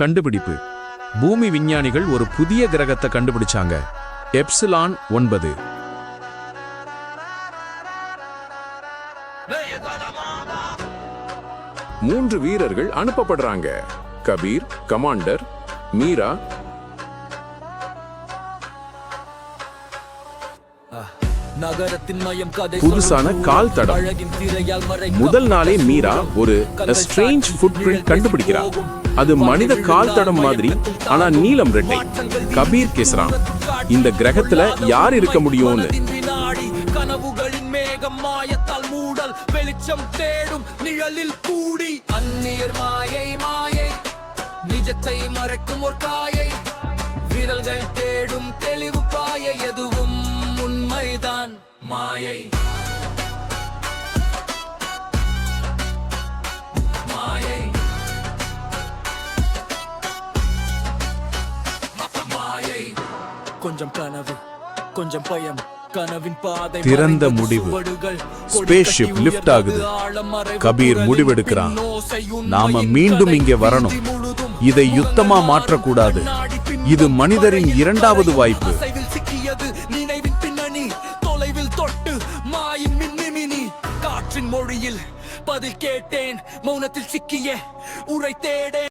கண்டுபிடிப்பு. பூமி விஞ்ஞானிகள் ஒரு புதிய கிரகத்தை கண்டுபிடிச்சாங்க. எப்சிலான் ஒன்பது. மூன்று வீரர்கள் அனுப்பப்படுறாங்க. கபீர் கமாண்டர் மீரா. புதுசான கால் தடம். முதல் நாளே மீரா ஒரு ஸ்ட்ரேஞ்ச் சாற்றி ஃபுட் பிரிண்ட் கண்டுபிடிக்கிறா அது மனித கால் தடம் மாதிரி ஆனா நீலம் ரெட்டை. கபீர் கேசரான். இந்த கிரகத்துல யார் இருக்க முடியும்னு? வெளிச்சம் தேடும் நிழலில் கூடி. அந்நியர் மாயை மாயை நிஜத்தை மறைக்கும் ஒரு காயை. விரல்கள் மாயை மாயை மாயை கொஞ்சம் கனவு கொஞ்சம் பயம் கனவின் பாதை திறந்த முடிவு. lift கட்டி ஆகுது. கபீர் முடிவெடுக்கிறான். நாம மீண்டும் இங்கே வரணும். இதை யுத்தமா மாற்றக்கூடாது. இது மனிதரின் இரண்டாவது வாய்ப்பு. காற்றின் மொழியில் பதில் கேட்டேன் மௌனத்தில் சிக்கிய உரை தேடேன்.